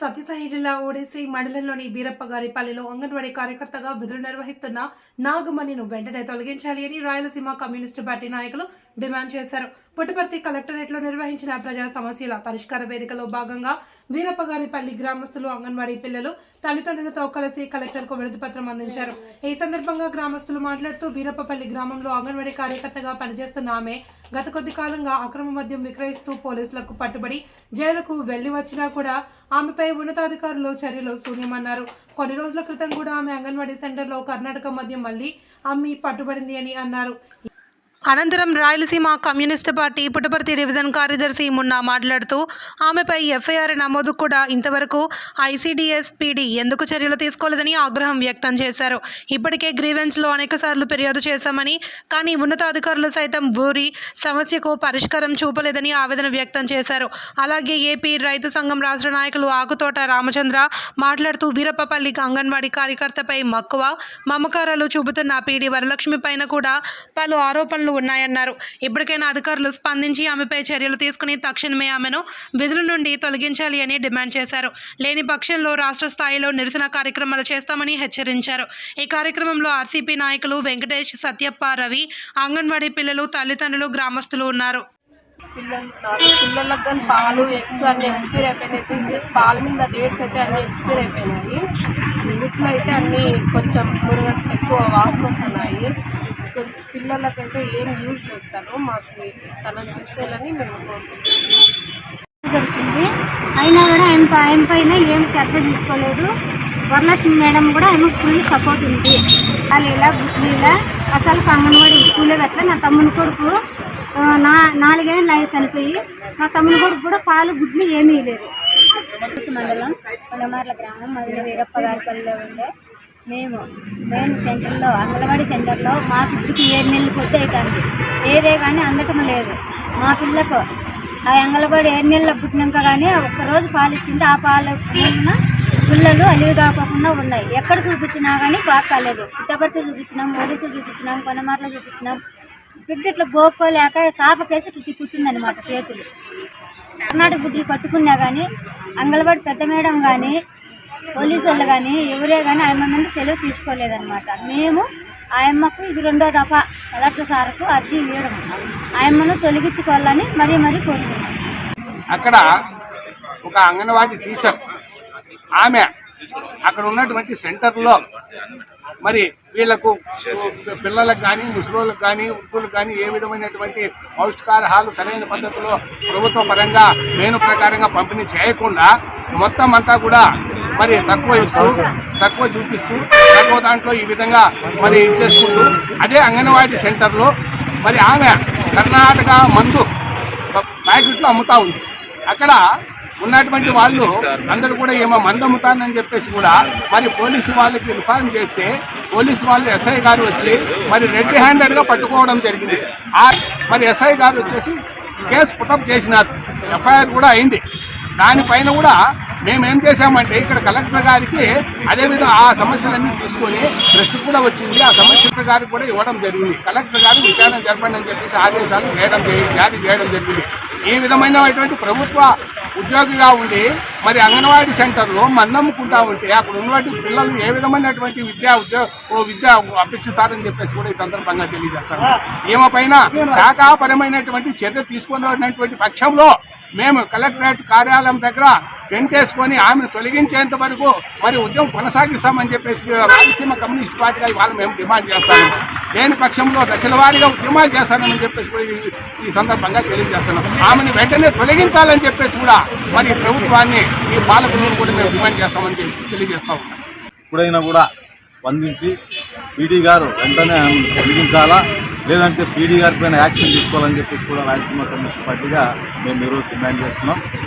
సత్యసాయి జిల్లా ఓడిసి మండలంలోని వీరప్పగారిపల్లిలో అంగన్వాడీ కార్యకర్తగా విధులు నిర్వహిస్తున్న నాగమణిను వెంటనే తొలగించాలి అని రాయలసీమ కమ్యూనిస్టు పార్టీ నాయకులు డిమాండ్ చేశారు. పుట్టపర్తి కలెక్టరేట్లో నిర్వహించిన ప్రజా సమస్యల పరిష్కార వేదికలో భాగంగా వీరప్పగారిపల్లి గ్రామస్తులు అంగన్వాడీ పిల్లలు తల్లిదండ్రులతో కలిసి కలెక్టర్కు వినతి అందించారు. ఈ సందర్భంగా గ్రామస్తులు మాట్లాడుతూ వీరప్పపల్లి గ్రామంలో అంగన్వాడీ కార్యకర్తగా పనిచేస్తున్న ఆమె గత కొద్ది కాలంగా అక్రమ మద్యం విక్రయిస్తూ పోలీసులకు పట్టుబడి జైలుకు వెళ్ళి వచ్చినా కూడా ఆమెపై ఉన్నతాధికారులు చర్యలు శూన్యమన్నారు. కొన్ని రోజుల క్రితం కూడా ఆమె అంగన్వాడీ సెంటర్లో కర్ణాటక మద్యం మళ్ళీ అమ్మి పట్టుబడింది అని అన్నారు. అనంతరం Rayalaseema communist party Puttaparthi division కార్యదర్శి మున్నా మాట్లాడుతూ ఆమెపై ఎఫ్ఐఆర్ నమోదు కూడా ఇంతవరకు ఐసీడీఎస్ పీడీ ఎందుకు చర్యలు తీసుకోలేదని ఆగ్రహం వ్యక్తం చేశారు. ఇప్పటికే గ్రీవెన్స్లో అనేకసార్లు ఫిర్యాదు చేశామని కానీ ఉన్నతాధికారులు సైతం ఊరి సమస్యకు పరిష్కారం చూపలేదని ఆవేదన వ్యక్తం చేశారు. అలాగే ఏపీ రైతు సంఘం రాష్ట్ర నాయకులు ఆకుతోట రామచంద్ర మాట్లాడుతూ వీరప్పపల్లి అంగన్వాడీ కార్యకర్తపై మక్కువ మమకారాలు చూపుతున్న పీడీ వరలక్ష్మి పైన కూడా పలు ఆరోపణలు ఉన్నాయన్నారు. ఇప్పటికైనా అధికారులు స్పందించి ఆమెపై చర్యలు తీసుకుని తక్షణమే ఆమెను విధుల నుండి తొలగించాలి అని డిమాండ్ చేశారు. లేని పక్షంలో రాష్ట్ర స్థాయిలో నిరసన కార్యక్రమాలు చేస్తామని హెచ్చరించారు. ఈ కార్యక్రమంలో ఆర్సీపీ నాయకులు వెంకటేష్ సత్యప్ప రవి అంగన్వాడీ పిల్లలు తల్లిదండ్రులు గ్రామస్తులు ఉన్నారు. పిల్లలకు కానీ పాలు ఎగ్స్ అన్ని ఎక్స్పైర్ అయిపోయినాయి. పాలు మీద డేట్స్ అయితే అన్ని ఎక్స్పైర్ అయిపోయినాయి. ఇంట్లో అయితే అన్నీ కొంచెం మురుగ ఎక్కువ వాసన వస్తున్నాయి. కొంచెం పిల్లలకైతే ఏం యూజ్ పెడతాను మాకు తన చూసేయాలని మేము కోరుకుంటున్నాం. దొరికింది. అయినా కూడా ఆయన ఆయన పైన ఏం శ్రద్ధ తీసుకోలేదు. వరలక్ష్మి మేడం కూడా ఆయన ఫుల్ సపోర్ట్ ఉంది. వాళ్ళు ఇలా అసలు అంగన్వాడి స్కూలే పెట్టలే నా తమ్ముని కొడుకు నా నాలుగేళ్ళు అయ్యి చనిపోయి నా తమ్ముని కొడుకు కూడా పాలు గుడ్లు ఏమీ లేదు మండలం. కొండమార్ల గ్రామం మధుర వీరప్ప గారిపల్లిలో ఉండే. మేము మెయిన్ సెంటర్లో అంగన్వాడీ సెంటర్లో మా పిల్లకి ఏడు నెలలు పొద్దు అవుతుంది. ఏదే కానీ అందటం లేదు. మా పిల్లకు ఆ అంగన్వాడీ ఏడు నెలలు పుట్టినాక కానీ ఒక్కరోజు పాలు ఇచ్చింటే ఆ పాలు వలన పిల్లలు అలివి కాకుండా ఉన్నాయి. ఎక్కడ చూపించినా కానీ బాగా కాలేదు. పుట్టపర్తి చూపించినాం ఒడిసి చూపించినాం కొనమార్ల చూపించినాం. బిడ్డ ఇట్లా గోక్కోలేక సాపకేసి తిట్టి కూర్చుందనమాట చేతులు. కర్ణాటక గుడ్లు పట్టుకున్నా కానీ అంగన్వాడి పెద్ద మేడం కానీ పోలీసు వాళ్ళు కానీ ఎవరే కానీ ఆయమ్మ మీద సెలవు తీసుకోలేదన్నమాట. మేము ఆయమ్మకు ఇది రెండో దఫా కలెక్టర్ సార్కు అర్జీ ఇవ్వడం ఆయమ్మను తొలగించుకోవాలని మరీ మరీ కోరుతున్నాం. అక్కడ ఒక అంగన్వాడీ టీచర్ ఆమె అక్కడ ఉన్నటువంటి సెంటర్లో మరి వీళ్ళకు పిల్లలకు కానీ ముసలోళ్ళకు కానీ వృద్ధులకు కానీ ఏ విధమైనటువంటి పౌష్టికారహాలు సరైన పద్ధతిలో ప్రభుత్వ పరంగా మేను ప్రకారంగా పంపిణీ చేయకుండా మొత్తం అంతా కూడా మరి తక్కువ ఇస్తూ తక్కువ చూపిస్తూ తక్కువ దాంట్లో ఈ విధంగా మరి ఇది చేసుకుంటూ అదే అంగన్వాడీ సెంటర్లో మరి ఆమె కర్ణాటక మందు ప్యాకెట్లు అమ్ముతా ఉంది. అక్కడ ఉన్నటువంటి వాళ్ళు అందరూ కూడా ఏమో మందు అమ్ముతానని చెప్పేసి కూడా మరి పోలీసు వాళ్ళకి ఇన్ఫార్మ్ చేస్తే పోలీసు వాళ్ళు ఎస్ఐ గారు వచ్చి మరి రెడ్ హ్యాండెడ్గా పట్టుకోవడం జరిగింది. ఆ మరి ఎస్ఐ గారు వచ్చేసి కేసు పుటప్ చేసినారు. ఎఫ్ఐఆర్ కూడా అయింది. దానిపైన కూడా మేము ఏం చేశామంటే ఇక్కడ కలెక్టర్ గారికి అదేవిధంగా ఆ సమస్యలన్నీ తీసుకొని ప్రెస్ కూడా వచ్చింది. ఆ సమస్య గారికి కూడా ఇవ్వడం జరిగింది. కలెక్టర్ గారు విచారణ జరపండి అని చెప్పేసి ఆదేశాలు చేయడం జరిగింది జారీ చేయడం జరిగింది. ఈ విధమైనటువంటి ప్రభుత్వ ఉద్యోగిగా ఉండి మరి అంగన్వాడీ సెంటర్లో మన్నమ్ముకుంటా ఉంటే అక్కడ ఉన్నటువంటి పిల్లలు ఏ విధమైనటువంటి విద్యా ఉద్యోగ ఓ విద్య అభ్యసిస్తారని చెప్పేసి కూడా ఈ సందర్భంగా తెలియజేస్తాను. ఈమె పైన శాఖాపరమైనటువంటి చర్య తీసుకున్నటువంటి పక్షంలో మేము కలెక్టరేట్ కార్యాలయం దగ్గర టెంట్ ఆమెను తొలగించేంత వరకు మరి ఉద్యమం కొనసాగిస్తామని చెప్పేసి రాయలసీమ కమ్యూనిస్ట్ పార్టీగా ఇవాళ మేము డిమాండ్ చేస్తాము. లేని పక్షంలో దశల వారీగా ఉద్యమాలు చేస్తానని చెప్పేసి కూడా ఈ- సందర్భంగా తెలియజేస్తున్నాం. ఆమెను వెంటనే తొలగించాలని చెప్పేసి కూడా మరి ప్రభుత్వాన్ని ఈ పాలకులను కూడా మేము డిమాండ్ చేస్తామని చెప్పి తెలియజేస్తా ఉన్నాం. ఇప్పుడైనా కూడా స్పందించి పీడీ గారు వెంటనే ఆమెను తొలగించాలా? లేదంటే పీడీ గారి పైన యాక్షన్ తీసుకోవాలని చెప్పేసి కూడా రాయలసీమ కమ్యూనిస్ట్ పార్టీగా మేము ఈరోజు డిమాండ్ చేస్తున్నాం. మరి